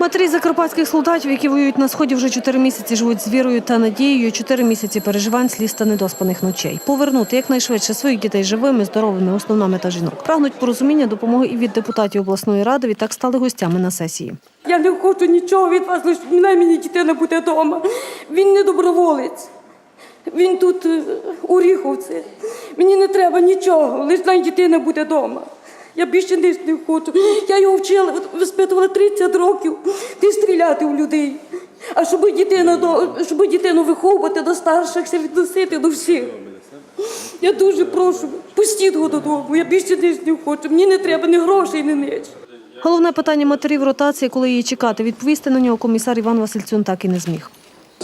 Матері закарпатських солдатів, які воюють на сході вже чотири місяці, живуть з вірою та надією. Чотири місяці переживань, сліз та недоспаних ночей. Повернути якнайшвидше своїх дітей живими, здоровими, основна мета жінок. Прагнуть порозуміння, допомоги і від депутатів обласної ради. Відтак стали гостями на сесії. Я не хочу нічого від вас, лише мені дитина буде вдома. Він не доброволець. Він тут е, у Ріховці. Мені не треба нічого, лише дитина буде вдома. Я більше не хочу. Я його вчила, виспитувала 30 років, не стріляти в людей. А щоб дитину, щоб дитину виховувати до старших, відносити до всіх. Я дуже прошу, пустіть його додому. Я більше ніч не хочу. Мені не треба ні грошей, ні ніч. Головне питання матерів ротації, коли її чекати. Відповісти на нього комісар Іван Васильцюн так і не зміг.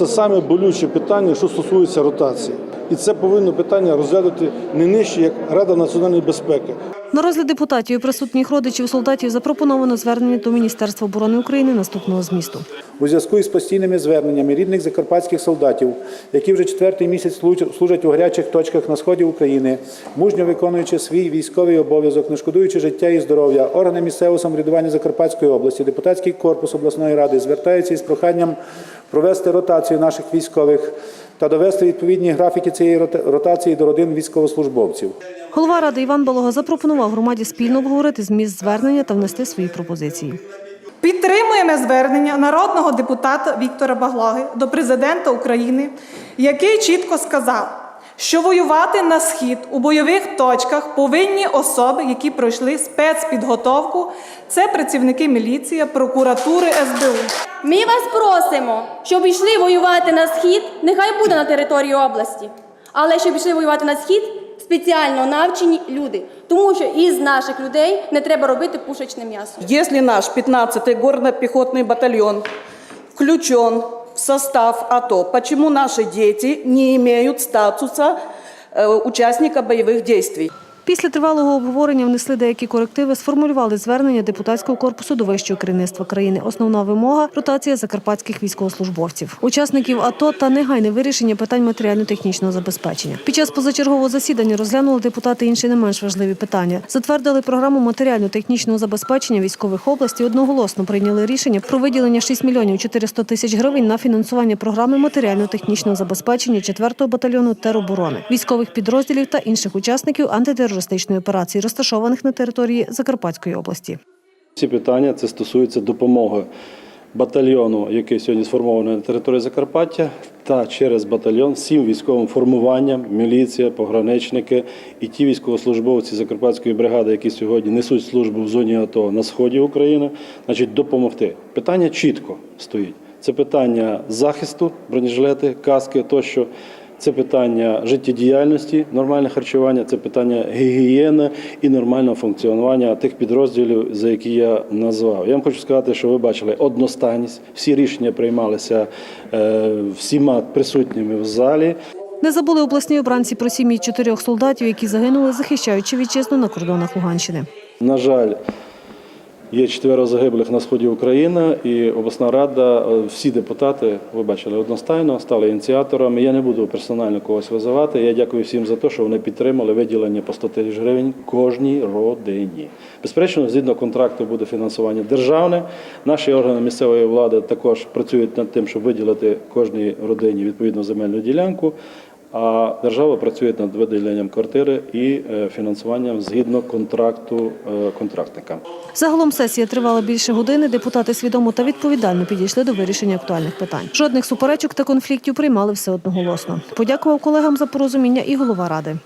Це саме болюче питання, що стосується ротації. І це повинно питання розглядати не нижче, як Рада національної безпеки. На розгляд депутатів і присутніх родичів солдатів запропоновано звернення до Міністерства оборони України наступного змісту. У зв'язку із постійними зверненнями рідних закарпатських солдатів, які вже четвертий місяць служ- служать у гарячих точках на сході України, мужньо виконуючи свій військовий обов'язок, не шкодуючи життя і здоров'я, органи місцевого самоврядування Закарпатської області, депутатський корпус обласної ради звертаються із проханням провести ротацію наших військових та довести відповідні графіки цієї ротації до родин військовослужбовців. Голова ради Іван Балога запропонував громаді спільно обговорити зміст звернення та внести свої пропозиції. Підтримуємо звернення народного депутата Віктора Баглаги до президента України, який чітко сказав, що воювати на схід у бойових точках повинні особи, які пройшли спецпідготовку. Це працівники міліції, прокуратури СБУ. Ми вас просимо, щоб йшли воювати на схід, нехай буде на території області, але щоб йшли воювати на схід спеціально навчені люди, тому що із наших людей не треба робити пушечне м'ясо. Если наш 15-й горно-пехотный батальон включен состав АТО, почему наши дети не имеют статуса э, участника боевых действий? Після тривалого обговорення внесли деякі корективи, сформулювали звернення депутатського корпусу до вищого керівництва країни. Основна вимога ротація закарпатських військовослужбовців, учасників АТО та негайне вирішення питань матеріально-технічного забезпечення. Під час позачергового засідання розглянули депутати інші не менш важливі питання. Затвердили програму матеріально-технічного забезпечення військових областей. Одноголосно прийняли рішення про виділення 6 мільйонів 400 тисяч гривень на фінансування програми матеріально-технічного забезпечення 4-го батальйону тероборони, військових підрозділів та інших учасників антитерористичної операції, розташованих на території Закарпатської області. Ці питання це стосується допомоги батальйону, який сьогодні сформований на території Закарпаття, та через батальйон всім військовим формуванням, міліція, пограничники і ті військовослужбовці Закарпатської бригади, які сьогодні несуть службу в зоні АТО на сході України, значить допомогти. Питання чітко стоїть. Це питання захисту, бронежилети, каски тощо. Це питання життєдіяльності, нормальне харчування, це питання гігієни і нормального функціонування тих підрозділів, за які я назвав. Я вам хочу сказати, що ви бачили одностайність. Всі рішення приймалися е, всіма присутніми в залі. Не забули обласні обранці про сім'ї чотирьох солдатів, які загинули, захищаючи вітчизну на кордонах Луганщини. На жаль, є четверо загиблих на сході України, і обласна рада, е, всі депутати, ви бачили, одностайно стали ініціаторами. Я не буду персонально когось визивати. Я дякую всім за те, що вони підтримали виділення по 100 тисяч гривень кожній родині. Безперечно, згідно контракту буде фінансування державне. Наші органи місцевої влади також працюють над тим, щоб виділити кожній родині відповідну земельну ділянку. А держава працює над виділенням квартири і е, фінансуванням згідно контракту е, контрактника. Загалом сесія тривала більше години. Депутати свідомо та відповідально підійшли до вирішення актуальних питань. Жодних суперечок та конфліктів приймали все одноголосно. Подякував колегам за порозуміння і голова ради.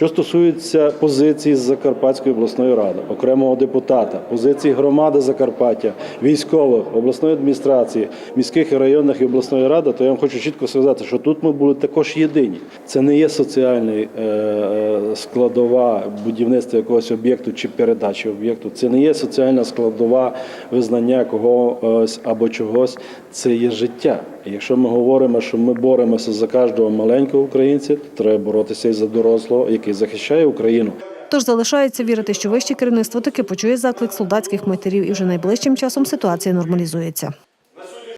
Що стосується позиції з Закарпатської обласної ради, окремого депутата, позиції громади Закарпаття, військових, обласної адміністрації, міських і районних і обласної ради, то я вам хочу чітко сказати, що тут ми були також єдині. Це не є соціальний е, е, складова будівництва якогось об'єкту чи передачі об'єкту. Це не є соціальна складова визнання когось або чогось. Це є життя. Якщо ми говоримо, що ми боремося за кожного маленького українця, то треба боротися і за дорослого, який захищає Україну. Тож залишається вірити, що вище керівництво таки почує заклик солдатських матерів, і вже найближчим часом ситуація нормалізується.